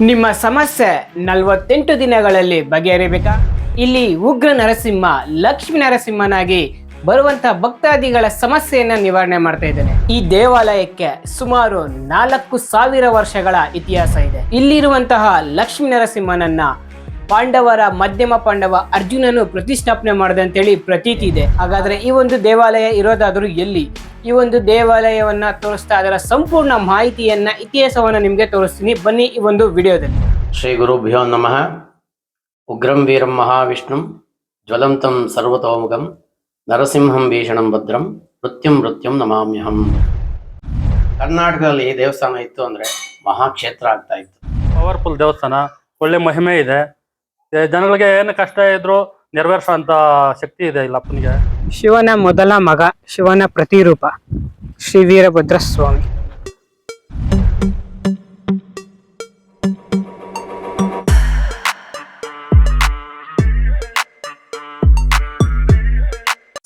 ನಿಮ್ಮ ಸಮಸ್ಯೆ ನಲವತ್ತೆಂಟು ದಿನಗಳಲ್ಲಿ ಬಗೆಹರಿಬೇಕಾ? ಇಲ್ಲಿ ಉಗ್ರ ನರಸಿಂಹ, ಲಕ್ಷ್ಮೀ ನರಸಿಂಹನಾಗಿ ಬರುವಂತ ಭಕ್ತಾದಿಗಳ ಸಮಸ್ಯೆಯನ್ನ ನಿವಾರಣೆ ಮಾಡ್ತಾ ಇದ್ದೇನೆ. ಈ ದೇವಾಲಯಕ್ಕೆ ಸುಮಾರು ನಾಲ್ಕು ಸಾವಿರ ವರ್ಷಗಳ ಇತಿಹಾಸ ಇದೆ. ಇಲ್ಲಿರುವಂತಹ ಲಕ್ಷ್ಮೀ ನರಸಿಂಹನನ್ನ ಪಾಂಡವರ ಮಧ್ಯಮ ಪಾಂಡವ ಅರ್ಜುನನು ಪ್ರತಿಷ್ಠಾಪನೆ ಮಾಡಿದೆ ಅಂತೇಳಿ ಪ್ರತೀತಿ ಇದೆ. ಹಾಗಾದ್ರೆ ಈ ಒಂದು ದೇವಾಲಯ ಇರೋದಾದ್ರೂ ಎಲ್ಲಿ? ಈ ಒಂದು ದೇವಾಲಯವನ್ನ ತೋರಿಸ್ತಾ ಅದರ ಸಂಪೂರ್ಣ ಮಾಹಿತಿಯನ್ನ ಇತಿಹಾಸವನ್ನ ನಿಮ್ಗೆ ತೋರಿಸ್ತೀನಿ. ಬನ್ನಿ ಈ ಒಂದು ವಿಡಿಯೋದಲ್ಲಿ. ಶ್ರೀ ಗುರುಭ್ಯೋ ನಮಃ. ಉಗ್ರಂ ವೀರಂ ಮಹಾವಿಷ್ಣುಂ ಜ್ವಲಂತಂ ಸರ್ವತೋಮುಖಂ ನರಸಿಂಹಂ ಭೀಷಣಂ ಭದ್ರಂ ಮೃತ್ಯುಂ ಮೃತ್ಯುಂ ನಮಾಮ್ಯಹಂ. ಕರ್ನಾಟಕದಲ್ಲಿ ಈ ದೇವಸ್ಥಾನ ಇತ್ತು ಅಂದ್ರೆ ಮಹಾಕ್ಷೇತ್ರ ಆಗ್ತಾ ಇತ್ತು. ಪವರ್ಫುಲ್ ದೇವಸ್ಥಾನ ಒಳ್ಳೆ ಮಹಿಮೆ ಇದೆ. ಜನಗಳಿಗೆ ಏನು ಕಷ್ಟ ಇದ್ರು ನೆರವೇರಿಸುವಂತ ಶಕ್ತಿ ಇದೆ ಇಲ್ಲ ಅಪ್ಪನಿಗೆ. ಶಿವನ ಮೊದಲ ಮಗ, ಶಿವನ ಪ್ರತಿರೂಪ, ಶ್ರೀ ವೀರಭದ್ರ ಸ್ವಾಮಿ.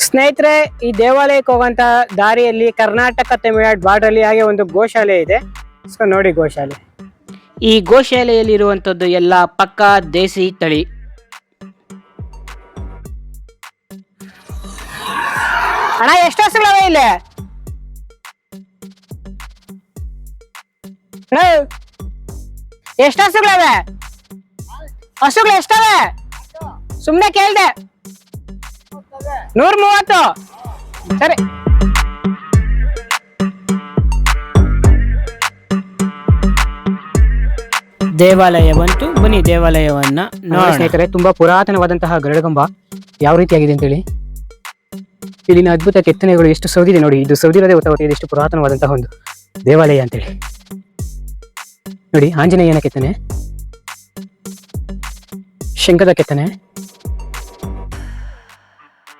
ಸ್ನೇಹಿತರೆ, ಈ ದೇವಾಲಯಕ್ಕೆ ಹೋಗುವಂತ ದಾರಿಯಲ್ಲಿ ಕರ್ನಾಟಕ, ತಮಿಳುನಾಡು ಬಾರ್ಡರ್ ಅಲ್ಲಿ ಹಾಗೆ ಒಂದು ಗೋಶಾಲೆ ಇದೆ. ಸೊ ನೋಡಿ ಗೋಶಾಲೆ. ಈ ಗೋಶಾಲೆಯಲ್ಲಿರುವಂಥದ್ದು ಎಲ್ಲ ಪಕ್ಕಾ ದೇಸಿ ತಳಿ. ಅಣ್ಣ, ಎಷ್ಟು ಹಸುಗಳವ ಇಲ್ಲಿ? ಎಷ್ಟು ಹಸುಗಳವೆ ಹಸುಗಳು ಎಷ್ಟವೆ? ಸುಮ್ಮನೆ ಕೇಳ್ದೆ. ನೂರ ಮೂವತ್ತು. ಸರಿ. ದೇವಾಲಯ ಬಂತು ಬನ್ನಿ ದೇವಾಲಯವನ್ನ ನೋಡಿ ಸ್ನೇಹಿತರೆ ತುಂಬಾ ಪುರಾತನವಾದಂತಹ ಗರುಡಗಂಬ ಯಾವ ರೀತಿಯಾಗಿದೆ ಅಂತೇಳಿ ಇಲ್ಲಿನ ಅದ್ಭುತ ಕೆತ್ತನೆಗಳು ಎಷ್ಟು ಸೌದಿದೆ ನೋಡಿ. ಇದು ಸೌದಿರದೇ ಗೊತ್ತಾಗುತ್ತೆ ಎಷ್ಟು ಪುರಾತನವಾದಂತಹ ಒಂದು ದೇವಾಲಯ ಅಂತೇಳಿ ನೋಡಿ ಆಂಜನೇಯನ ಕೆತ್ತನೆ ಶಂಖದ ಕೆತ್ತನೆ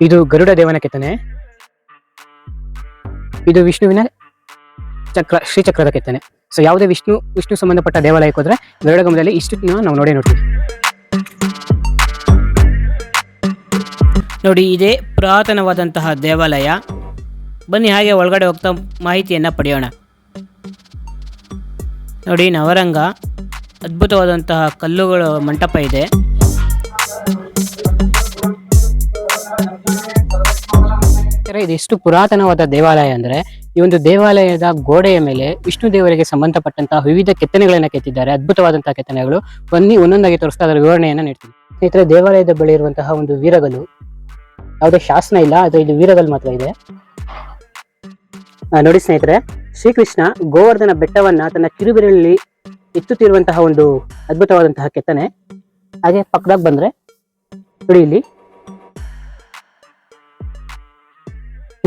ಇದು ಗರುಡ ದೇವನ ಕೆತ್ತನೆ ಇದು ವಿಷ್ಣುವಿನ ಚಕ್ರ ಶ್ರೀಚಕ್ರದ ಕೆತ್ತನೆ. ಸೊ ಯಾವುದೇ ವಿಷ್ಣು ವಿಷ್ಣು ಸಂಬಂಧಪಟ್ಟ ದೇವಾಲಯಕ್ಕೆ ಹೋದ್ರೆ ಗರುಡಗಮದಲ್ಲಿ ಇಷ್ಟು ನಾವು ನೋಡೇ ನೋಡ್ತೀವಿ. ನೋಡಿ ಇದೇ ಪುರಾತನವಾದಂತಹ ದೇವಾಲಯ. ಬನ್ನಿ ಹಾಗೆ ಒಳಗಡೆ ಹೋಗ್ತಾ ಮಾಹಿತಿಯನ್ನು ಪಡೆಯೋಣ. ನೋಡಿ ನವರಂಗ ಅದ್ಭುತವಾದಂತಹ ಕಲ್ಲುಗಳ ಮಂಟಪ ಇದೆ. ಇದು ಎಷ್ಟು ಪುರಾತನವಾದ ದೇವಾಲಯ ಅಂದ್ರೆ ಈ ಒಂದು ದೇವಾಲಯದ ಗೋಡೆಯ ಮೇಲೆ ವಿಷ್ಣು ದೇವರಿಗೆ ಸಂಬಂಧಪಟ್ಟಂತಹ ವಿವಿಧ ಕೆತ್ತನೆಗಳನ್ನ ಕೆತ್ತಿದ್ದಾರೆ, ಅದ್ಭುತವಾದಂತಹ ಕೆತ್ತನೆಗಳು. ಬನ್ನಿ, ಒಂದೊಂದಾಗಿ ತೋರಿಸ್ತಾ ಅದರ ವಿವರಣೆಯನ್ನ ನೀಡ್ತೀನಿ. ಸ್ನೇಹಿತರೆ, ದೇವಾಲಯದ ಬಳಿ ಇರುವಂತಹ ಒಂದು ವೀರಗಲು ಯಾವುದೇ ಶಾಸನ ಇಲ್ಲ ಅದು ಇದು ವೀರಗಲ್ ಮಾತ್ರ ಇದೆ. ನೋಡಿ ಸ್ನೇಹಿತರೆ, ಶ್ರೀಕೃಷ್ಣ ಗೋವರ್ಧನ ಬೆಟ್ಟವನ್ನ ತನ್ನ ಕಿರುಬೆರಳಲ್ಲಿ ಎತ್ತುತ್ತಿರುವಂತಹ ಒಂದು ಅದ್ಭುತವಾದಂತಹ ಕೆತ್ತನೆ. ಹಾಗೆ ಪಕ್ಕದಾಗ ಬಂದ್ರೆ, ನೋಡಿ ಇಲ್ಲಿ.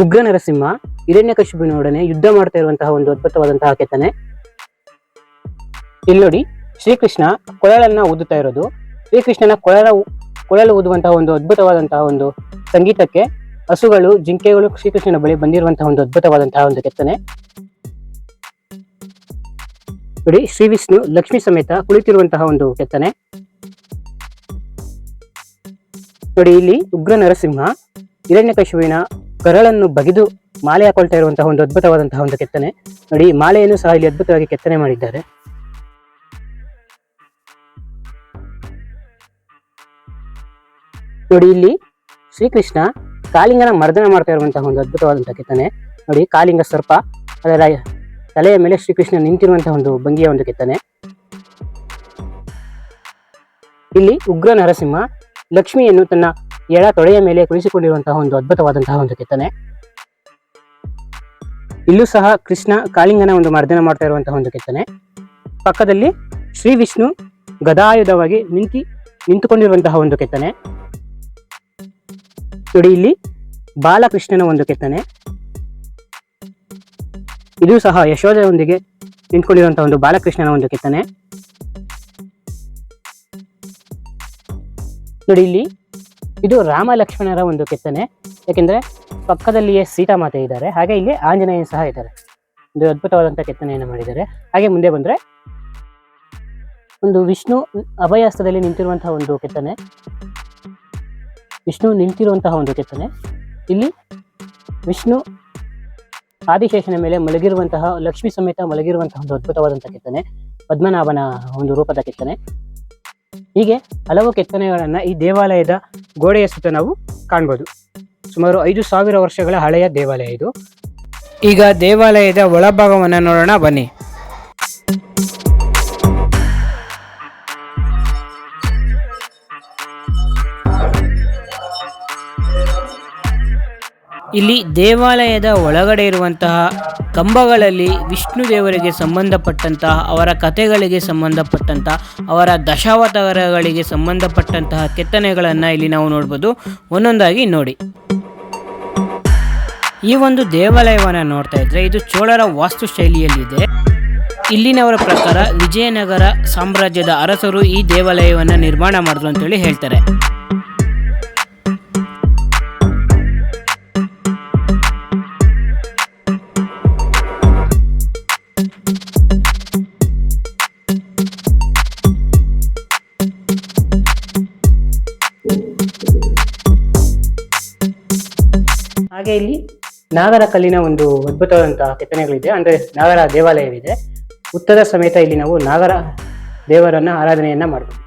ಉಗ್ರ ನರಸಿಂಹ ಹಿರಣ್ಯಕಶಿಪುವಿನೊಡನೆ ಯುದ್ಧ ಮಾಡ್ತಾ ಇರುವಂತಹ ಒಂದು ಅದ್ಭುತವಾದಂತಹ ಕೆತ್ತನೆ ಇಲ್ಲಿ ನೋಡಿ, ಶ್ರೀಕೃಷ್ಣ ಕೊಳಲನ್ನ ಊದುತ್ತಾ ಇರೋದು. ಶ್ರೀಕೃಷ್ಣನ ಕೊಳಲ ಕೊಳಲು ಊದುವಂತಹ ಒಂದು ಅದ್ಭುತವಾದಂತಹ ಒಂದು ಸಂಗೀತಕ್ಕೆ ಹಸುಗಳು, ಜಿಂಕೆಗಳು ಶ್ರೀಕೃಷ್ಣನ ಬಳಿ ಬಂದಿರುವಂತಹ ಒಂದು ಅದ್ಭುತವಾದಂತಹ ಒಂದು ಕೆತ್ತನೆ. ನೋಡಿ, ಶ್ರೀ ವಿಷ್ಣು, ಲಕ್ಷ್ಮಿ ಸಮೇತ ಕುಳಿತಿರುವಂತಹ ಒಂದು ಕೆತ್ತನೆ. ನೋಡಿ, ಇಲ್ಲಿ ಉಗ್ರ ನರಸಿಂಹ ಹಿರಣ್ಯಕಶಿಪುವಿನ ಕರಳನ್ನು ಬಗೆದು ಮಾಲೆ ಹಾಕೊಳ್ತಾ ಇರುವಂತಹ ಒಂದು ಅದ್ಭುತವಾದಂತಹ ಒಂದು ಕೆತ್ತನೆ. ನೋಡಿ, ಮಾಲೆಯನ್ನು ಸಹ ಇಲ್ಲಿ ಅದ್ಭುತವಾಗಿ ಕೆತ್ತನೆ ಮಾಡಿದ್ದಾರೆ. ನೋಡಿ, ಇಲ್ಲಿ ಶ್ರೀಕೃಷ್ಣ ಕಾಲಿಂಗನ ಮರ್ದನ ಮಾಡ್ತಾ ಇರುವಂತಹ ಒಂದು ಅದ್ಭುತವಾದಂತಹ ಕೆತ್ತನೆ. ನೋಡಿ, ಕಾಲಿಂಗ ಸರ್ಪ, ಅದರ ತಲೆಯ ಮೇಲೆ ಶ್ರೀಕೃಷ್ಣ ನಿಂತಿರುವಂತಹ ಒಂದು ಭಂಗಿಯ ಒಂದು ಕೆತ್ತನೆ. ಇಲ್ಲಿ ಉಗ್ರ ನರಸಿಂಹ ಲಕ್ಷ್ಮಿಯನ್ನು ತನ್ನ ಎಡ ತೊಡೆಯ ಮೇಲೆ ಕುಳಿಸಿಕೊಂಡಿರುವಂತಹ ಒಂದು ಅದ್ಭುತವಾದಂತಹ ಒಂದು ಕೆತ್ತನೆ. ಇಲ್ಲೂ ಸಹ ಕೃಷ್ಣ ಕಾಳಿಂಗನ ಒಂದು ಮರ್ದನ ಮಾಡ್ತಾ ಇರುವಂತಹ ಒಂದು ಕೆತ್ತನೆ. ಪಕ್ಕದಲ್ಲಿ ಶ್ರೀ ವಿಷ್ಣು ಗದಾಯುಧವಾಗಿ ನಿಂತಿ ನಿಂತುಕೊಂಡಿರುವಂತಹ ಒಂದು ಕೆತ್ತನೆ. ನೋಡಿ ಇಲ್ಲಿ ಬಾಲಕೃಷ್ಣನ ಒಂದು ಕೆತ್ತನೆ. ಇದು ಸಹ ಯಶೋಧೆಯೊಂದಿಗೆ ನಿಂತ್ಕೊಂಡಿರುವಂತಹ ಒಂದು ಬಾಲಕೃಷ್ಣನ ಒಂದು ಕೆತ್ತನೆ. ನೋಡಿ ಇಲ್ಲಿ ಇದು ರಾಮ ಲಕ್ಷ್ಮಣರ ಒಂದು ಕೆತ್ತನೆ. ಯಾಕೆಂದ್ರೆ ಪಕ್ಕದಲ್ಲಿಯೇ ಸೀತಾ ಮಾತೆ ಇದ್ದಾರೆ. ಹಾಗೆ ಇಲ್ಲಿ ಆಂಜನೇಯ ಸಹ ಇದ್ದಾರೆ. ಒಂದು ಅದ್ಭುತವಾದಂತಹ ಕೆತ್ತನೆಯನ್ನು ಮಾಡಿದ್ದಾರೆ. ಹಾಗೆ ಮುಂದೆ ಬಂದ್ರೆ ಒಂದು ವಿಷ್ಣು ಅಭಯಾಸ್ತದಲ್ಲಿ ನಿಂತಿರುವಂತಹ ಒಂದು ಕೆತ್ತನೆ. ವಿಷ್ಣು ನಿಂತಿರುವಂತಹ ಒಂದು ಕೆತ್ತನೆ. ಇಲ್ಲಿ ವಿಷ್ಣು ಆದಿಶೇಷನ ಮೇಲೆ ಮಲಗಿರುವಂತಹ, ಲಕ್ಷ್ಮಿ ಸಮೇತ ಮಲಗಿರುವಂತಹ ಒಂದು ಅದ್ಭುತವಾದಂತಹ ಕೆತ್ತನೆ. ಪದ್ಮನಾಭನ ಒಂದು ರೂಪದ ಕೆತ್ತನೆ. ಹೀಗೆ ಹಲವು ಕೆತ್ತನೆಗಳನ್ನು ಈ ದೇವಾಲಯದ ಗೋಡೆಯ ಸುತ್ತ ನಾವು ಕಾಣ್ಬೋದು. ಸುಮಾರು ಐದು ಸಾವಿರ ವರ್ಷಗಳ ಹಳೆಯ ದೇವಾಲಯ ಇದು. ಈಗ ದೇವಾಲಯದ ಒಳಭಾಗವನ್ನು ನೋಡೋಣ ಬನ್ನಿ. ಇಲ್ಲಿ ದೇವಾಲಯದ ಒಳಗಡೆ ಇರುವಂತಹ ಕಂಬಗಳಲ್ಲಿ ವಿಷ್ಣು ದೇವರಿಗೆ ಸಂಬಂಧಪಟ್ಟಂತಹ, ಅವರ ಕಥೆಗಳಿಗೆ ಸಂಬಂಧಪಟ್ಟಂತಹ, ಅವರ ದಶಾವತಾರಗಳಿಗೆ ಸಂಬಂಧಪಟ್ಟಂತಹ ಕೆತ್ತನೆಗಳನ್ನು ಇಲ್ಲಿ ನಾವು ನೋಡ್ಬೋದು. ಒಂದೊಂದಾಗಿ ನೋಡಿ. ಈ ಒಂದು ದೇವಾಲಯವನ್ನು ನೋಡ್ತಾ ಇದ್ರೆ ಇದು ಚೋಳರ ವಾಸ್ತು ಶೈಲಿಯಲ್ಲಿದೆ ಇಲ್ಲಿನವರ ಪ್ರಕಾರ ವಿಜಯನಗರ ಸಾಮ್ರಾಜ್ಯದ ಅರಸರು ಈ ದೇವಾಲಯವನ್ನು ನಿರ್ಮಾಣ ಮಾಡಿದ್ರು ಅಂತೇಳಿ ಹೇಳ್ತಾರೆ. ಹಾಗೆ ಇಲ್ಲಿ ನಾಗರ ಕಲ್ಲಿನ ಒಂದು ಅದ್ಭುತವಾದಂತಹ ಕೆತ್ತನೆಗಳಿದೆ. ಅಂದ್ರೆ ನಾಗರ ದೇವಾಲಯವಿದೆ. ಉತ್ತರ ಸಮೇತ ಇಲ್ಲಿ ನಾವು ನಾಗರ ದೇವರನ್ನ ಆರಾಧನೆಯನ್ನ ಮಾಡ್ತೀವಿ.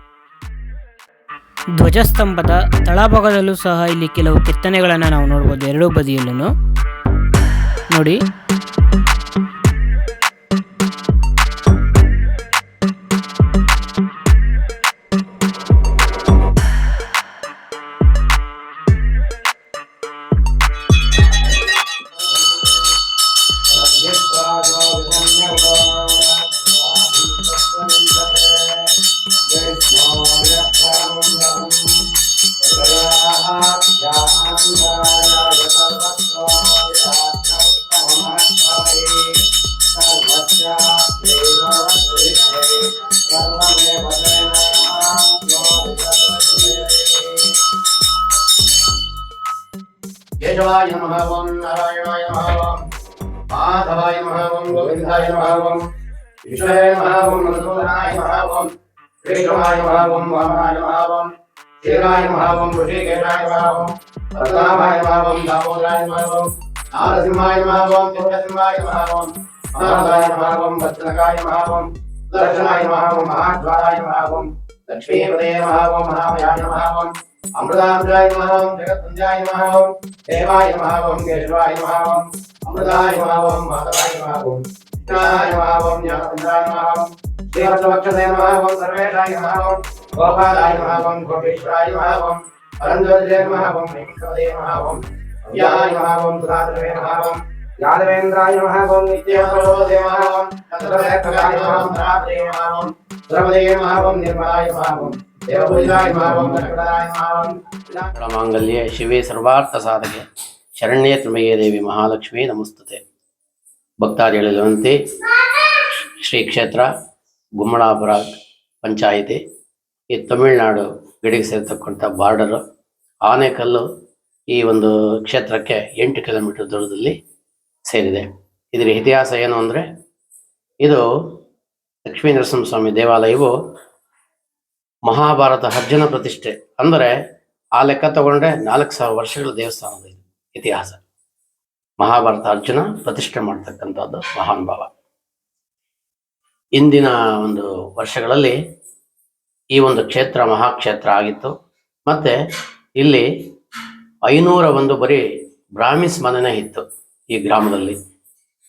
ಧ್ವಜಸ್ತಂಭದ ತಳಭಾಗದಲ್ಲೂ ಸಹ ಇಲ್ಲಿ ಕೆಲವು ಕೆತ್ತನೆಗಳನ್ನು ನಾವು ನೋಡ್ಬೋದು. ಎರಡೂ ಬದಿಯಲ್ಲೂ ನೋಡಿ. కేశవాయ నమ ఓం నారాయణాయ నమ ఓం మాధవాయ నమ ఓం గోవిందాయ నమ ఓం విష్ణవే నమ ఓం మధుసూదనాయ నమ ఓం శ్రీకృష్ణాయ నమ ఓం వామనాయ నమ ఓం శ్రీరాయ నమ ఓం ఋషికేశాయ నమ ఓం పరశురామాయ నమ ఓం దామోదరాయ నమ ఓం నారసింహాయ నమ ఓం తిరుమలసింహాయ మహాదాయ నమ భద్రకాయ నమ దర్శనాయ నమ మహాద్వారాయ నమ ఓం లక్ష్మీపదయ మహామయాయ నమ అమృతాంధ్రాయ నమః జగత్తంజాయ నమః దేవాయ నమః ఓం కేశవాయ నమః ఓం అమృతాయ నమః ఓం మాధవాయ నమః ఓం విష్ణాయ నమః ఓం జ్ఞాతంజాయ నమః ఓం శ్రీవత్సవక్షసే నమః ఓం సర్వేషాయ నమః ఓం గోపాలాయ నమః గోపేశ్వరాయ నమః ఓం అరంజ్యోతిషే వెంకటదే నమః అవ్యాయ నమః ఓం సుధాధర్వే యాదవేంద్రాయ నమః ఓం నిత్యవరోదే నమః ఓం నిర్మలాయ నమః ಮಾಂಗಲ್ಯ ಶಿವೇ ಸರ್ವಾರ್ಥ ಸಾಧಕೆ. ಶರಣ್ಯ ತ್ರಿಮಯೇ ದೇವಿ ಮಹಾಲಕ್ಷ್ಮಿ ನಮಸ್ತತೆ. ಭಕ್ತಾದಿಗಳಿರುವಂತೆ ಶ್ರೀ ಕ್ಷೇತ್ರ ಗುಮ್ಮಳಾಪುರ ಪಂಚಾಯಿತಿ ಈ ತಮಿಳುನಾಡು ಗಡಿಗೆ ಸೇರ್ತಕ್ಕಂಥ ಬಾರ್ಡರು. ಆನೆಕಲ್ಲು ಈ ಒಂದು ಕ್ಷೇತ್ರಕ್ಕೆ ಎಂಟು ಕಿಲೋಮೀಟರ್ ದೂರದಲ್ಲಿ ಸೇರಿದೆ. ಇದರ ಇತಿಹಾಸ ಏನು ಅಂದರೆ ಇದು ಲಕ್ಷ್ಮೀ ನರಸಿಂಹಸ್ವಾಮಿ ದೇವಾಲಯವು ಮಹಾಭಾರತ ಅರ್ಜುನ ಪ್ರತಿಷ್ಠೆ ಅಂದರೆ ಆ ಲೆಕ್ಕ ತಗೊಂಡ್ರೆ ನಾಲ್ಕು ಸಾವಿರ ವರ್ಷಗಳ ದೇವಸ್ಥಾನದ ಇದು ಇತಿಹಾಸ. ಮಹಾಭಾರತ ಅರ್ಜುನ ಪ್ರತಿಷ್ಠೆ ಮಾಡ್ತಕ್ಕಂಥದ್ದು ಮಹಾನುಭಾವ ಇಂದಿನ ಒಂದು ವರ್ಷಗಳಲ್ಲಿ ಈ ಒಂದು ಕ್ಷೇತ್ರ ಮಹಾಕ್ಷೇತ್ರ ಆಗಿತ್ತು. ಮತ್ತೆ ಇಲ್ಲಿ ಐನೂರ ಒಂದು ಬರೀ ಬ್ರಾಹ್ಮಿಸ್ ಮನೆನೇ ಇತ್ತು ಈ ಗ್ರಾಮದಲ್ಲಿ.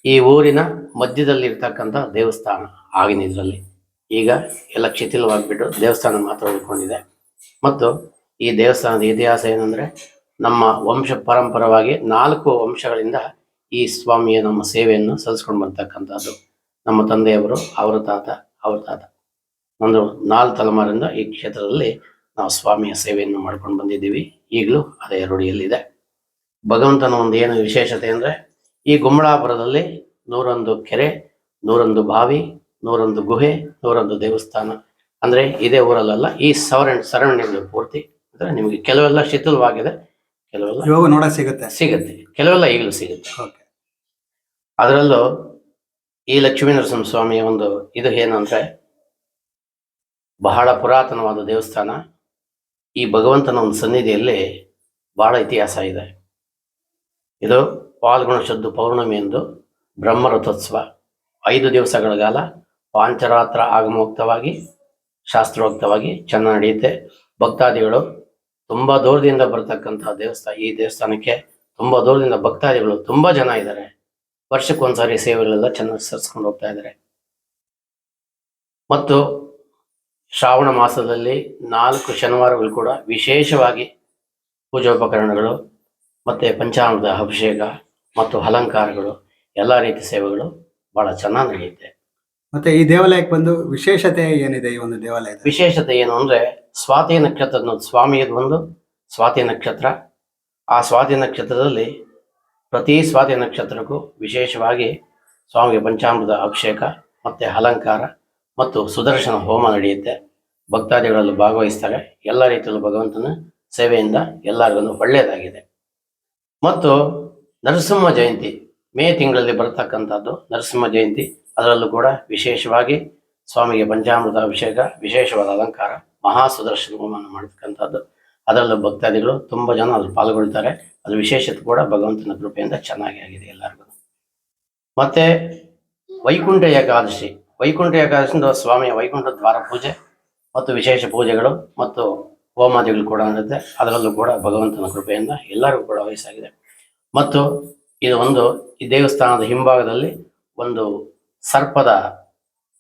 ಈ ಊರಿನ ಮಧ್ಯದಲ್ಲಿ ಇರ್ತಕ್ಕಂಥ ದೇವಸ್ಥಾನ ಆಗಿನ ಇದರಲ್ಲಿ. ಈಗ ಎಲ್ಲ ಶಿಥಿಲವಾಗಿಬಿಟ್ಟು ದೇವಸ್ಥಾನ ಮಾತ್ರ ಉಳ್ಕೊಂಡಿದೆ. ಮತ್ತು ಈ ದೇವಸ್ಥಾನದ ಇತಿಹಾಸ ಏನಂದ್ರೆ ನಮ್ಮ ವಂಶ ಪರಂಪರವಾಗಿ ನಾಲ್ಕು ವಂಶಗಳಿಂದ ಈ ಸ್ವಾಮಿಯ ನಮ್ಮ ಸೇವೆಯನ್ನು ಸಲ್ಲಿಸ್ಕೊಂಡು ಬರ್ತಕ್ಕಂಥದ್ದು ನಮ್ಮ ತಂದೆಯವರು, ಅವರ ತಾತ ಅವರ ತಾತ. ಒಂದು ನಾಲ್ಕು ತಲೆಮಾರಿಂದ ಈ ಕ್ಷೇತ್ರದಲ್ಲಿ ನಾವು ಸ್ವಾಮಿಯ ಸೇವೆಯನ್ನು ಮಾಡ್ಕೊಂಡು ಬಂದಿದ್ದೀವಿ. ಈಗಲೂ ಅದೇ ರೂಢಿಯಲ್ಲಿದೆ. ಭಗವಂತನ ಒಂದು ಏನು ವಿಶೇಷತೆ ಅಂದ್ರೆ ಈ ಗುಮ್ಮಳಾಪುರದಲ್ಲಿ ನೂರೊಂದು ಕೆರೆ, ನೂರೊಂದು ಬಾವಿ ನೂರೊಂದು ಗುಹೆ ನೂರೊಂದು ದೇವಸ್ಥಾನ. ಅಂದ್ರೆ ಇದೇ ಊರಲ್ಲ ಈ ಸವರಣ ಸರೌಂಡಿಂಗ್ ಪೂರ್ತಿ. ಅಂದ್ರೆ ನಿಮಗೆ ಕೆಲವೆಲ್ಲ ಶಿಥಿಲವಾಗಿದೆ ಕೆಲವೆಲ್ಲ ಇವಾಗ ನೋಡಕ್ ಸಿಗುತ್ತೆ. ಸಿಗುತ್ತೆ. ಕೆಲವೆಲ್ಲ ಈಗಲೂ ಸಿಗುತ್ತೆ. ಓಕೆ. ಅದರಲ್ಲೂ ಈ ಲಕ್ಷ್ಮೀ ನರಸಿಂಹ ಸ್ವಾಮಿಯ ಒಂದು ಇದು ಏನಂದ್ರೆ ಬಹಳ ಪುರಾತನವಾದ ದೇವಸ್ಥಾನ. ಈ ಭಗವಂತನ ಒಂದು ಸನ್ನಿಧಿಯಲ್ಲಿ ಬಹಳ ಇತಿಹಾಸ ಇದೆ. ಇದು ಪಾಲ್ಗುಣ ಶುದ್ಧ ಪೌರ್ಣಮಿ ಎಂದು ಬ್ರಹ್ಮರಥೋತ್ಸವ ಐದು ದಿವಸಗಳ ಕಾಲ ಪಾಂಚರಾತ್ರ ಆಗಮೋಕ್ತವಾಗಿ, ಶಾಸ್ತ್ರೋಕ್ತವಾಗಿ ಚೆನ್ನಾಗಿ ನಡೆಯುತ್ತೆ. ಭಕ್ತಾದಿಗಳು ತುಂಬಾ ದೂರದಿಂದ ಬರ್ತಕ್ಕಂತಹ ದೇವಸ್ಥಾನ, ಈ ದೇವಸ್ಥಾನಕ್ಕೆ ತುಂಬಾ ದೂರದಿಂದ ಭಕ್ತಾದಿಗಳು ತುಂಬಾ ಜನ ಇದ್ದಾರೆ. ವರ್ಷಕ್ಕೊಂದ್ಸಾರಿ ಸೇವೆಗಳೆಲ್ಲ ಚೆನ್ನಾಗಿ ಸರಿಸ್ಕೊಂಡು ಹೋಗ್ತಾ ಇದ್ದಾರೆ. ಮತ್ತು ಶ್ರಾವಣ ಮಾಸದಲ್ಲಿ ನಾಲ್ಕು ಶನಿವಾರಗಳು ಕೂಡ ವಿಶೇಷವಾಗಿ ಪೂಜೋಪಕರಣಗಳು ಮತ್ತೆ ಪಂಚಾಮೃತ ಅಭಿಷೇಕ ಮತ್ತು ಅಲಂಕಾರಗಳು, ಎಲ್ಲ ರೀತಿ ಸೇವೆಗಳು ಬಹಳ ಚೆನ್ನಾಗಿ ನಡೆಯುತ್ತೆ. ಮತ್ತೆ ಈ ದೇವಾಲಯಕ್ಕೆ ಬಂದು ವಿಶೇಷತೆ ಏನಿದೆ ಈ ಒಂದು ದೇವಾಲಯ ವಿಶೇಷತೆ ಏನು ಅಂದ್ರೆ ಸ್ವಾತಿ ನಕ್ಷತ್ರ ಸ್ವಾಮಿಯದು ಒಂದು ಸ್ವಾತಿ ನಕ್ಷತ್ರ. ಆ ಸ್ವಾತಿ ನಕ್ಷತ್ರದಲ್ಲಿ ಪ್ರತಿ ಸ್ವಾತಿ ನಕ್ಷತ್ರಕ್ಕೂ ವಿಶೇಷವಾಗಿ ಸ್ವಾಮಿಗೆ ಪಂಚಾಮೃತ ಅಭಿಷೇಕ ಮತ್ತೆ ಅಲಂಕಾರ ಮತ್ತು ಸುದರ್ಶನ ಹೋಮ ನಡೆಯುತ್ತೆ. ಭಕ್ತಾದಿಗಳಲ್ಲಿ ಭಾಗವಹಿಸ್ತಾರೆ. ಎಲ್ಲ ರೀತಿಯಲ್ಲೂ ಭಗವಂತನ ಸೇವೆಯಿಂದ ಎಲ್ಲರಿಗೂ ಒಳ್ಳೆಯದಾಗಿದೆ. ಮತ್ತು ನರಸಿಂಹ ಜಯಂತಿ ಮೇ ತಿಂಗಳಲ್ಲಿ ಬರತಕ್ಕಂಥದ್ದು ನರಸಿಂಹ ಜಯಂತಿ. ಅದರಲ್ಲೂ ಕೂಡ ವಿಶೇಷವಾಗಿ ಸ್ವಾಮಿಗೆ ಪಂಚಾಮೃತ ಅಭಿಷೇಕ, ವಿಶೇಷವಾದ ಅಲಂಕಾರ, ಮಹಾ ಸುದರ್ಶನ ಹೋಮವನ್ನು ಮಾಡತಕ್ಕಂಥದ್ದು ಅದರಲ್ಲೂ ಭಕ್ತಾದಿಗಳು ತುಂಬಾ ಜನ ಅದ್ರ ಪಾಲ್ಗೊಳ್ತಾರೆ. ಅದು ವಿಶೇಷತೆ ಕೂಡ ಭಗವಂತನ ಕೃಪೆಯಿಂದ ಚೆನ್ನಾಗಿ ಆಗಿದೆ ಎಲ್ಲರಿಗೂ. ಮತ್ತೆ ವೈಕುಂಠ ಏಕಾದಶಿ. ವೈಕುಂಠ ಏಕಾದಶಿಯಿಂದ ಸ್ವಾಮಿಯ ವೈಕುಂಠ ದ್ವಾರ ಪೂಜೆ ಮತ್ತು ವಿಶೇಷ ಪೂಜೆಗಳು ಮತ್ತು ಹೋಮಾದಿಗಳು ಕೂಡ ನಡೆಯುತ್ತೆ. ಅದರಲ್ಲೂ ಕೂಡ ಭಗವಂತನ ಕೃಪೆಯಿಂದ ಎಲ್ಲರಿಗೂ ಕೂಡ ವಯಸ್ಸಾಗಿದೆ. ಮತ್ತು ಇದು ಒಂದು ಈ ದೇವಸ್ಥಾನದ ಹಿಂಭಾಗದಲ್ಲಿ ಒಂದು ಸರ್ಪದ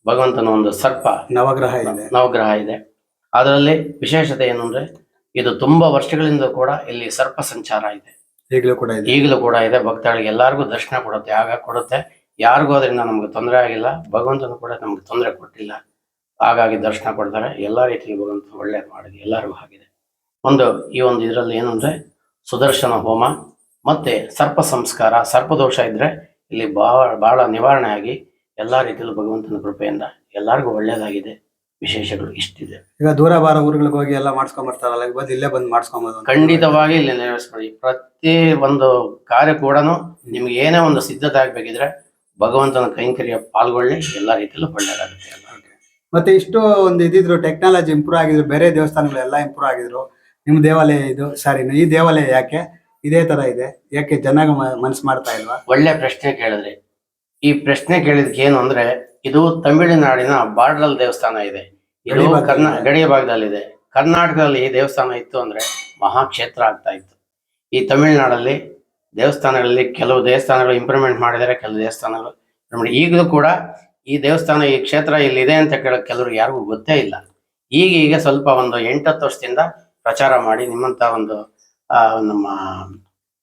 ಭಗವಂತನ ಒಂದು ಸರ್ಪ ನವಗ್ರಹ ಇದೆ. ನವಗ್ರಹ ಇದೆ. ಅದರಲ್ಲಿ ವಿಶೇಷತೆ ಏನು ಅಂದ್ರೆ ಇದು ತುಂಬಾ ವರ್ಷಗಳಿಂದ ಕೂಡ ಇಲ್ಲಿ ಸರ್ಪ ಸಂಚಾರ ಇದೆ. ಈಗಲೂ ಕೂಡ ಇದೆ. ಈಗಲೂ ಕೂಡ ಇದೆ. ಭಕ್ತಗಳಿಗೆ ಎಲ್ಲರಿಗೂ ದರ್ಶನ ಕೊಡುತ್ತೆ ಆಗ ಕೊಡುತ್ತೆ. ಯಾರಿಗೂ ಅದರಿಂದ ನಮ್ಗೆ ತೊಂದರೆ ಆಗಿಲ್ಲ. ಭಗವಂತನು ಕೂಡ ನಮ್ಗೆ ತೊಂದರೆ ಕೊಟ್ಟಿಲ್ಲ. ಹಾಗಾಗಿ ದರ್ಶನ ಕೊಡ್ತಾರೆ. ಎಲ್ಲಾ ರೀತಿಯ ಭಗವಂತ ಒಳ್ಳೇದು ಮಾಡಿದೆ. ಎಲ್ಲರಿಗೂ ಆಗಿದೆ ಒಂದು ಈ ಒಂದು ಇದರಲ್ಲಿ ಏನು ಅಂದ್ರೆ ಸುದರ್ಶನ ಹೋಮ ಮತ್ತೆ ಸರ್ಪ ಸಂಸ್ಕಾರ. ಸರ್ಪದೋಷ ಇದ್ರೆ ಇಲ್ಲಿ ಬಹಳ ಬಹಳ ನಿವಾರಣೆ ಆಗಿ ಎಲ್ಲಾ ರೀತಿಯಲ್ಲೂ ಭಗವಂತನ ಕೃಪೆಯಿಂದ ಎಲ್ಲರಿಗೂ ಒಳ್ಳೇದಾಗಿದೆ. ವಿಶೇಷಗಳು ಇಷ್ಟಿದೆ. ಈಗ ದೂರ ಬಾರ ಊರುಗಳಿಗೆ ಹೋಗಿ ಎಲ್ಲ ಮಾಡ್ಸ್ಕೊಂಡ್ ಬರ್ತಾರಲ್ಲ ಈಗ ಬಂದು ಇಲ್ಲೇ ಬಂದು ಮಾಡ್ಸ್ಕೊಂಬೋದು. ಖಂಡಿತವಾಗಿ ಇಲ್ಲಿ ನೆರವೇರಿಸ್ಕೊಳ್ಳಿ. ಪ್ರತಿ ಒಂದು ಕಾರ್ಯ ಕೂಡ ನಿಮ್ಗೆ ಏನೇ ಒಂದು ಸಿದ್ಧತೆ ಆಗ್ಬೇಕಿದ್ರೆ ಭಗವಂತನ ಕೈಂಕರ್ಯ ಪಾಲ್ಗೊಳ್ಳಿ ಎಲ್ಲ ರೀತಿಯಲ್ಲೂ ಒಳ್ಳೇದಾಗುತ್ತೆ ಎಲ್ಲ ಮತ್ತೆ ಇಷ್ಟು ಒಂದು ಇದಿದ್ರು ಟೆಕ್ನಾಲಜಿ ಇಂಪ್ರೂವ್ ಆಗಿದ್ರು ಬೇರೆ ದೇವಸ್ಥಾನಗಳೆಲ್ಲ ಇಂಪ್ರೂವ್ ಆಗಿದ್ರು. ನಿಮ್ ದೇವಾಲಯ ಇದು ಸಾರಿ ಈ ದೇವಾಲಯ ಯಾಕೆ? ಇದೇ ತರ ಇದೆ. ಯಾಕೆ ಜನ ಮನ್ಸು ಮಾಡ್ತಾ ಇಲ್ವಾ? ಒಳ್ಳೆ ಪ್ರಶ್ನೆ ಕೇಳಿದ್ರಿ. ಈ ಪ್ರಶ್ನೆ ಕೇಳಿದಕ್ಕೆ ಏನು ಅಂದ್ರೆ ಇದು ತಮಿಳುನಾಡಿನ ಬಾರ್ಡರ್ ದೇವಸ್ಥಾನ ಇದೆ. ಇದು ಕರ್ನಾ ಇದೆ. ಗಡಿಯ ಭಾಗದಲ್ಲಿದೆ. ಕರ್ನಾಟಕದಲ್ಲಿ ಈ ದೇವಸ್ಥಾನ ಇತ್ತು ಅಂದ್ರೆ ಮಹಾಕ್ಷೇತ್ರ ಆಗ್ತಾ ಇತ್ತು. ಈ ತಮಿಳುನಾಡಲ್ಲಿ ದೇವಸ್ಥಾನಗಳಲ್ಲಿ ಕೆಲವು ದೇವಸ್ಥಾನಗಳು ಇಂಪ್ರೂವ್ಮೆಂಟ್ ಮಾಡಿದರೆ ಕೆಲವು ದೇವಸ್ಥಾನಗಳು ನೋಡಿ ಈಗಲೂ ಕೂಡ ಈ ದೇವಸ್ಥಾನ ಈ ಕ್ಷೇತ್ರ ಇಲ್ಲಿದೆ ಅಂತ ಕೇಳೋ ಕೆಲವರು ಯಾರಿಗೂ ಗೊತ್ತೇ ಇಲ್ಲ. ಈಗ ಈಗ ಸ್ವಲ್ಪ ಒಂದು ಎಂಟತ್ತು ವರ್ಷದಿಂದ ಪ್ರಚಾರ ಮಾಡಿ ನಿಮ್ಮಂತ ಒಂದು ಆ, ನಮ್ಮ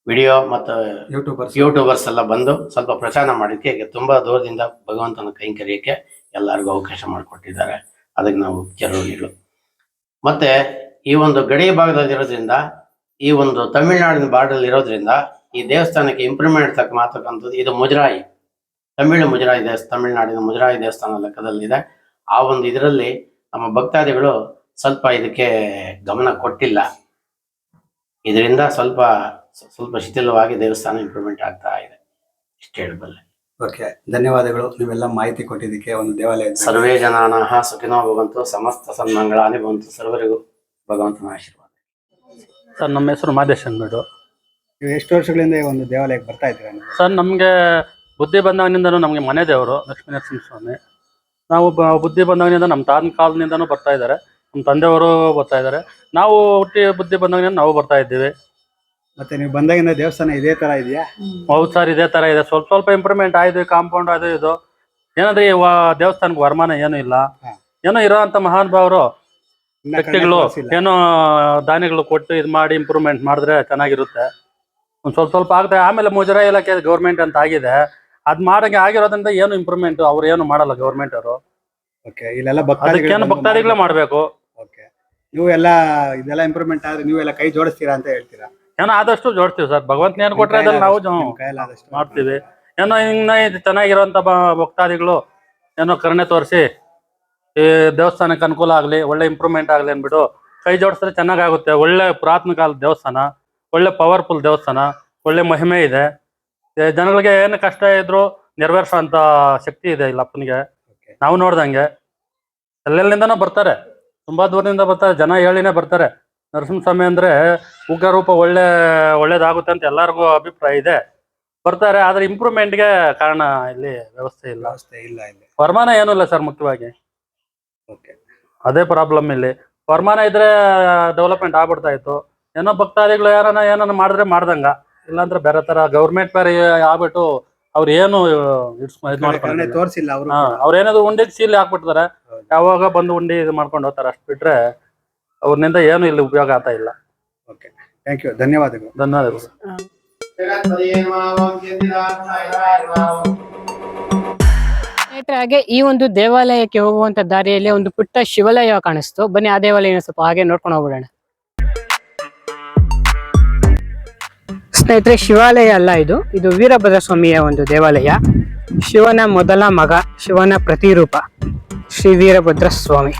ವಿಡಿಯೋ ಮತ್ತು ಯೂಟ್ಯೂಬರ್ಸ್ ಯೂಟ್ಯೂಬರ್ಸ್ ಎಲ್ಲ ಬಂದು ಸ್ವಲ್ಪ ಪ್ರಚಾರ ಮಾಡಿದ್ದಕ್ಕೆ ಈಗ ತುಂಬಾ ದೂರದಿಂದ ಭಗವಂತನ ಕೈಂಕರ್ಯಕ್ಕೆ ಎಲ್ಲರಿಗೂ ಅವಕಾಶ ಮಾಡಿಕೊಟ್ಟಿದ್ದಾರೆ. ಅದಕ್ಕೆ ನಾವು ಜರುರಿಗಳು. ಮತ್ತೆ ಈ ಒಂದು ಗಡಿ ಭಾಗದಲ್ಲಿ ಇರೋದ್ರಿಂದ ಈ ಒಂದು ತಮಿಳುನಾಡಿನ ಬಾರ್ಡರ್ ಇರೋದ್ರಿಂದ ಈ ದೇವಸ್ಥಾನಕ್ಕೆ ಇಂಪ್ರೂವ್ಮೆಂಟ್ ತಕ್ಕ ಮಾತಕ್ಕಂಥದ್ದು ಇದು ಮುಜರಾಯಿ. ತಮಿಳು ಮುಜರಾಯಿ ದೇವಸ್ಥಾನ ತಮಿಳುನಾಡಿನ ಮುಜರಾಯಿ ದೇವಸ್ಥಾನ ಲೆಕ್ಕದಲ್ಲಿದೆ. ಆ ಒಂದು ಇದರಲ್ಲಿ ನಮ್ಮ ಭಕ್ತಾದಿಗಳು ಸ್ವಲ್ಪ ಇದಕ್ಕೆ ಗಮನ ಕೊಟ್ಟಿಲ್ಲ. ಇದರಿಂದ ಸ್ವಲ್ಪ ಸ್ವಲ್ಪ ಶಿಥಿಲವಾಗಿ ದೇವಸ್ಥಾನ ಇಂಪ್ರೂವ್ಮೆಂಟ್ ಆಗ್ತಾ ಇದೆ. ಇಷ್ಟು ಹೇಳಬಲ್ಲೆ ಓಕೆ ಧನ್ಯವಾದಗಳು. ನೀವೆಲ್ಲ ಮಾಹಿತಿ ಕೊಟ್ಟಿದ್ದಕ್ಕೆ ಒಂದು ದೇವಾಲಯ ಸರ್ವೇ ಜನಾನಹ ಸುಖಿನೋ ಭವಂತು ಸಮಸ್ತ ಸನ್ಮಂಗಳಾನೇ ಭವಂತು ಸರ್ವರಿಗೂ ಭಗವಂತನ ಆಶೀರ್ವಾದ. ಸರ್ ನಮ್ಮ ಹೆಸರು ಮಾದೇಶ್ ಅಂದ್ಬಿಟ್ಟು. ನೀವು ಎಷ್ಟು ವರ್ಷಗಳಿಂದ ಈ ಒಂದು ದೇವಾಲಯಕ್ಕೆ ಬರ್ತಾ ಇದ್ದೀರಾ? ನೀವು? ಸರ್ ನಮಗೆ ಬುದ್ಧಿ ಬಂದಾಗಿನಿಂದನೂ ನಮಗೆ ಮನೆ ದೇವರು ಲಕ್ಷ್ಮೀ ನರಸಿಂಹ ಸ್ವಾಮಿ. ನಾವು ಬ- ಬುದ್ಧಿ ಬಂದಾಗಿನಿಂದ ನಮ್ಮ ತಾತನ ಕಾಲದಿಂದನೂ ಬರ್ತಾ ಇದ್ದಾರೆ. ನಮ್ಮ ತಂದೆಯವರು ಬರ್ತಾ ಇದ್ದಾರೆ. ನಾವು ಹುಟ್ಟಿ ಬುದ್ಧಿ ಬಂದಾಗಿನಿಂದ ನಾವು ಬರ್ತಾ ಇದ್ದೀವಿ. ಮತ್ತೆ ನೀವು ಬಂದಾಗಿಂದ ದೇವಸ್ಥಾನ ಇದೇ ತರ ಇದೆಯಾ? ಹೌದು ಸರ್ ಇದೇ ತರ ಇದೆ. ಸ್ವಲ್ಪ ಸ್ವಲ್ಪ ಇಂಪ್ರೂವ್ಮೆಂಟ್ ಆಯ್ತು ಕಾಂಪೌಂಡ್ ಅದು ಇದು. ಏನಂದ್ರೆ ಈ ವ- ದೇವಸ್ಥಾನಕ್ಕೆ ವರಮಾನ ಏನು ಇಲ್ಲ. ಏನೋ ಇರೋ ಅಂತ ಮಹಾನ್ ಭಾವರು ವ್ಯಕ್ತಿಗಳು ಏನೋ ದಾನಿಗಳು ಕೊಟ್ಟು ಇದು ಮಾಡಿ ಇಂಪ್ರೂವ್ಮೆಂಟ್ ಮಾಡಿದ್ರೆ ಚೆನ್ನಾಗಿರುತ್ತೆ. ಒಂದ್ ಸ್ವಲ್ಪ ಸ್ವಲ್ಪ ಆಗುತ್ತೆ ಆಮೇಲೆ ಮುಜರಾಯಿ ಇಲಾಖೆ ಗೌರ್ಮೆಂಟ್ ಅಂತ ಆಗಿದೆ. ಅದ್ ಮಾಡಂಗೆ ಆಗಿರೋದ್ರಿಂದ ಏನು ಇಂಪ್ರೂವ್ಮೆಂಟ್ ಅವ್ರು ಏನು ಮಾಡಲ್ಲ ಗೌರ್ಮೆಂಟ್ ಅವರು. ಓಕೆ ಇಲ್ಲೆಲ್ಲ ಭಕ್ತಾದಿಗಳು ಅದಕ್ಕೇನು ಬಂದು ಭಕ್ತಾದಿಗಳೇ ಮಾಡ್ಬೇಕು. ಓಕೆ ನೀವು ಎಲ್ಲ ಇದೆಲ್ಲ ಇಂಪ್ರೂವ್ಮೆಂಟ್ ಆದ್ರೆ ನೀವು ಎಲ್ಲ ಕೈ ಜೋಡಿಸ್ತೀರಾ ಅಂತ ಹೇಳ್ತೀರಾ? ಏನೋ ಆದಷ್ಟು ಜೋಡ್ತೀವಿ ಸರ್. ಭಗವಂತನ ಏನ್ ಕೊಟ್ರೆ ಅದನ್ನ ನಾವು ಜೊ- ಮಾಡ್ತೀವಿ. ಏನೋ ಇನ್ನ ಇದು ಚೆನ್ನಾಗಿರೋಂಥ ಬ- ಭಕ್ತಾದಿಗಳು ಏನೋ ಕರುಣೆ ತೋರಿಸಿ ಈ ದೇವಸ್ಥಾನಕ್ಕೆ ಅನುಕೂಲ ಆಗ್ಲಿ ಒಳ್ಳೆ ಇಂಪ್ರೂವ್ಮೆಂಟ್ ಆಗ್ಲಿ ಅಂದ್ಬಿಟ್ಟು ಕೈ ಜೋಡಿಸಿದ್ರೆ ಚೆನ್ನಾಗಾಗುತ್ತೆ. ಒಳ್ಳೆ ಪುರಾತನ ಕಾಲದ ದೇವಸ್ಥಾನ ಒಳ್ಳೆ ಪವರ್ಫುಲ್ ದೇವಸ್ಥಾನ ಒಳ್ಳೆ ಮಹಿಮೆ ಇದೆ. ಏ, ಜನಗಳಿಗೆ ಏನು ಕಷ್ಟ ಇದ್ರು ನೆರವೇರಿಸೋ ಅಂತ ಶಕ್ತಿ ಇದೆ ಇಲ್ಲ ಅಪ್ಪನಿಗೆ. Okay. ನಾವು ನೋಡ್ದಂಗೆ. ಎಲ್ಲೆಲ್ಲಿಂದನೂ ಬರ್ತಾರೆ. ತುಂಬಾ ದೂರದಿಂದ ಬರ್ತಾರೆ. ಜನ ಹೇಳಿನೇ ಬರ್ತಾರೆ. ನರಸಿಂಹಸ್ವಾಮಿ ಅಂದ್ರೆ ಉಗ್ರ ರೂಪ ಒಳ್ಳೆ ಒಳ್ಳೇದಾಗುತ್ತೆ ಅಂತ ಎಲ್ಲರಿಗೂ ಅಭಿಪ್ರಾಯ ಇದೆ. ಬರ್ತಾರೆ ಆದ್ರೆ ಇಂಪ್ರೂವ್ಮೆಂಟ್ಗೆ ಕಾರಣ ಇಲ್ಲಿ ವ್ಯವಸ್ಥೆ ಇಲ್ಲ. ವ್ಯವಸ್ಥೆ ಇಲ್ಲ ಇಲ್ಲಿ. ವರಮಾನ ಏನೂ ಇಲ್ಲ ಸರ್ ಮುಖ್ಯವಾಗಿ. ಓಕೆ ಅದೇ ಪ್ರಾಬ್ಲಮ್ ಇಲ್ಲಿ. ವರಮಾನ ಇದ್ರೆ ಡೆವಲಪ್ಮೆಂಟ್ ಆಗ್ಬಿಡ್ತಾ ಇತ್ತು. ಏನೋ ಭಕ್ತಾದಿಗಳು ಯಾರನ್ನ ಏನನ್ನ ಮಾಡಿದ್ರೆ ಮಾಡ್ದಂಗ. ಇಲ್ಲಾಂದ್ರೆ ಬೇರೆ ತರ ಗೌರ್ಮೆಂಟ್ ಬೇರೆ ಆಗ್ಬಿಟ್ಟು ಅವ್ರು ಏನು ತೋರಿಸಿಲ್ಲ ಅವರು. ಅವ್ರ ಏನಾದ್ರು ಉಂಡಿ ಸೀಲ್ ಹಾಕ್ಬಿಡ್ತಾರೆ. ಯಾವಾಗ ಬಂದು ಉಂಡಿ ಇದು ಮಾಡ್ಕೊಂಡು ಹೋಗ್ತಾರೆ ಅಷ್ಟು ಬಿಟ್ರೆ ಅವ್ರನಿಂದ ಏನು ಇಲ್ಲಿ ಉಪಯೋಗ ಆಗ್ತಾ ಇಲ್ಲ. ಓಕೆ ಥ್ಯಾಂಕ್ ಯು ಧನ್ಯವಾದಗಳು. ಧನ್ಯವಾದಗಳು. ಸರ್. ಹಾಗೆ ಈ ಒಂದು ದೇವಾಲಯಕ್ಕೆ ಹೋಗುವಂತ ದಾರಿಯಲ್ಲಿ ಒಂದು ಪುಟ್ಟ ಶಿವಾಲಯ ಕಾಣಿಸ್ತು. ಬನ್ನಿ ಆ ದೇವಾಲಯ ಸ್ವಲ್ಪ ಹಾಗೆ ನೋಡ್ಕೊಂಡು ಹೋಗ್ಬಿಡೋಣ. ಸ್ನೇಹಿತರೆ ಶಿವಾಲಯ ಅಲ್ಲ ಇದು. ಇದು ವೀರಭದ್ರ ಸ್ವಾಮಿಯ ಒಂದು ದೇವಾಲಯ. ಶಿವನ ಮೊದಲ ಮಗ ಶಿವನ ಪ್ರತಿರೂಪ ಶ್ರೀ ವೀರಭದ್ರ ಸ್ವಾಮಿ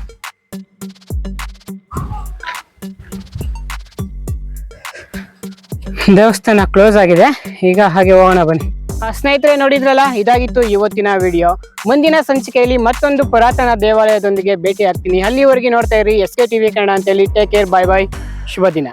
ದೇವಸ್ಥಾನ ಕ್ಲೋಸ್ ಆಗಿದೆ. ಈಗ ಹಾಗೆ ಹೋಗೋಣ ಬನ್ನಿ. ಸ್ನೇಹಿತರೆ ನೋಡಿದ್ರಲ್ಲ, ಇದಾಗಿತ್ತು ಇವತ್ತಿನ ವಿಡಿಯೋ ಮುಂದಿನ ಸಂಚಿಕೆಯಲ್ಲಿ ಮತ್ತೊಂದು ಪುರಾತನ ದೇವಾಲಯದೊಂದಿಗೆ ಭೇಟಿ ಆಗ್ತೀನಿ ಅಲ್ಲಿವರೆಗೆ ನೋಡ್ತಾ ಇರಿ ಎಸ್ ಕೆ ಟಿವಿ ಕನ್ನಡ ಅಂತೇಳಿ. ಟೇಕ್ ಕೇರ್ ಬಾಯ್ ಬಾಯ್ ಶುಭ ದಿನ.